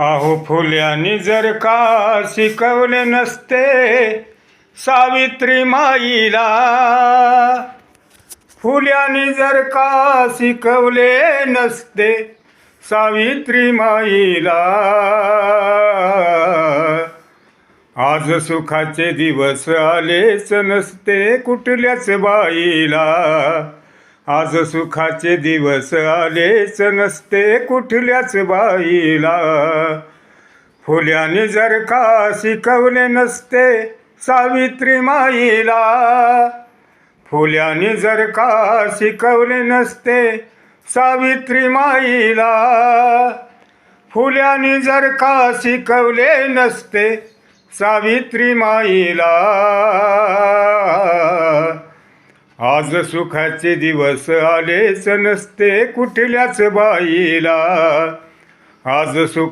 अहो फुल्यानी जर का शिकवले नसते सावित्री माईला. फुल्यानी जर का शिकवले नसते सावित्री माईला. आज सुखाचे दिवस आलेच नसते कुठल्याच बाईला. आज सुखाचे दिवस आलेच नसते कुठल्याच बाईला. फुल्याने जर का शिकवले नसते सावित्री माईला. फुल्याने जर का शिकवले नसते सावित्री माईला. फुल्याने जर का शिकवले नसते सावित्री माईला. आज सुखाचे दिवस आलेच नसते कुठल्याच बाईला. आज सुख